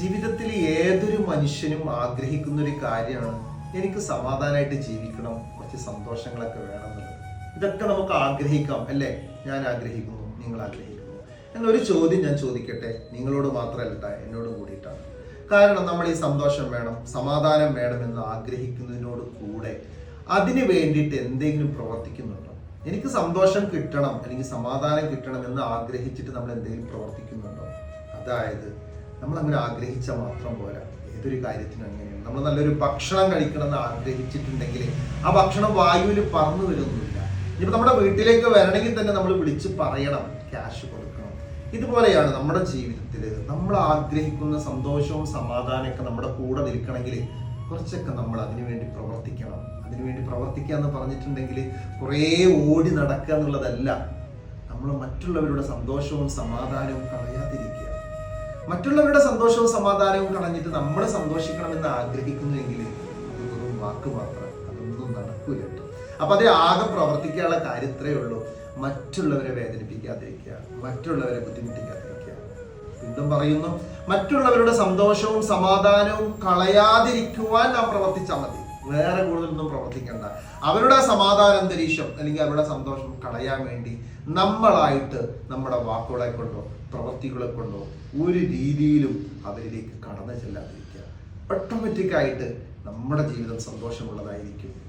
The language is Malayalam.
ജീവിതത്തിൽ ഏതൊരു മനുഷ്യനും ആഗ്രഹിക്കുന്ന ഒരു കാര്യമാണ് എനിക്ക് സമാധാനമായിട്ട് ജീവിക്കണം കുറച്ച് സന്തോഷങ്ങളൊക്കെ വേണമെന്നുള്ളത്. ഇതൊക്കെ നമുക്ക് ആഗ്രഹിക്കാം അല്ലേ? ഞാൻ ആഗ്രഹിക്കുന്നു നിങ്ങൾ ആഗ്രഹിക്കുന്നു. എന്നൊരു ചോദ്യം ഞാൻ ചോദിക്കട്ടെ? നിങ്ങളോട് മാത്രമല്ല എന്നോട് കൂടിയിട്ടാണ്. കാരണം നമ്മൾ ഈ സന്തോഷം വേണം സമാധാനം വേണമെന്ന് ആഗ്രഹിക്കുന്നതിനോട് കൂടെ അതിന് വേണ്ടിയിട്ട് എന്തെങ്കിലും പ്രവർത്തിക്കുന്നുണ്ടോ? എനിക്ക് സന്തോഷം കിട്ടണം അല്ലെങ്കിൽ സമാധാനം കിട്ടണം എന്ന് ആഗ്രഹിച്ചിട്ട് നമ്മൾ എന്തെങ്കിലും പ്രവർത്തിക്കുന്നുണ്ടോ? അതായത് നമ്മൾ അങ്ങനെ ആഗ്രഹിച്ചാൽ മാത്രം പോരാ ഏതൊരു കാര്യത്തിനും അങ്ങനെയാണ്. നമ്മൾ നല്ലൊരു ഭക്ഷണം കഴിക്കണം എന്ന് ആഗ്രഹിച്ചിട്ടുണ്ടെങ്കിൽ ആ ഭക്ഷണം വായുവിൽ പറന്നു വരുന്നില്ല. ഇനിയിപ്പോൾ നമ്മുടെ വീട്ടിലേക്ക് വരണമെങ്കിൽ തന്നെ നമ്മൾ വിളിച്ച് പറയണം ക്യാഷ് കൊടുക്കണം. ഇതുപോലെയാണ് നമ്മുടെ ജീവിതത്തിൽ നമ്മൾ ആഗ്രഹിക്കുന്ന സന്തോഷവും സമാധാനമൊക്കെ നമ്മുടെ കൂടെ നിൽക്കണമെങ്കിൽ കുറച്ചൊക്കെ നമ്മൾ അതിനുവേണ്ടി പ്രവർത്തിക്കണം. അതിനുവേണ്ടി പ്രവർത്തിക്കുക എന്ന് പറഞ്ഞിട്ടുണ്ടെങ്കിൽ കുറേ ഓടി നടക്കുക എന്നുള്ളതല്ല. നമ്മൾ മറ്റുള്ളവരുടെ സന്തോഷവും സമാധാനവും കളയാതിരിക്കുക. മറ്റുള്ളവരുടെ സന്തോഷവും സമാധാനവും കളഞ്ഞിട്ട് നമ്മൾ സന്തോഷിക്കണമെന്ന് ആഗ്രഹിക്കുന്നുവെങ്കിൽ വെറും വാക്ക് മാത്രം അതൊന്നും നടക്കൂല അപ്പൊ അതേ ആകെ പ്രവർത്തിക്കാനുള്ള ഇത്രയേ ഉള്ളൂ. മറ്റുള്ളവരെ വേദനിപ്പിക്കാതിരിക്കുക മറ്റുള്ളവരെ ബുദ്ധിമുട്ടിക്കാതിരിക്കുക. വീണ്ടും പറയുന്നു മറ്റുള്ളവരുടെ സന്തോഷവും സമാധാനവും കളയാതിരിക്കുവാൻ നാം പ്രവർത്തിച്ചാൽ മതി. വേറെ കൂടുതലൊന്നും പ്രവർത്തിക്കേണ്ട. അവരുടെ സമാധാന അന്തരീക്ഷം അല്ലെങ്കിൽ അവരുടെ സന്തോഷം കളയാൻ വേണ്ടി നമ്മളായിട്ട് നമ്മുടെ വാക്കുകളെ കൊണ്ടോ പ്രവൃത്തികളെ കൊണ്ടോ ഒരു രീതിയിലും അവരിലേക്ക് കടന്നു ചെല്ലാതിരിക്കുക. ഓട്ടോമാറ്റിക്കായിട്ട് നമ്മുടെ ജീവിതം സന്തോഷമുള്ളതായിരിക്കും.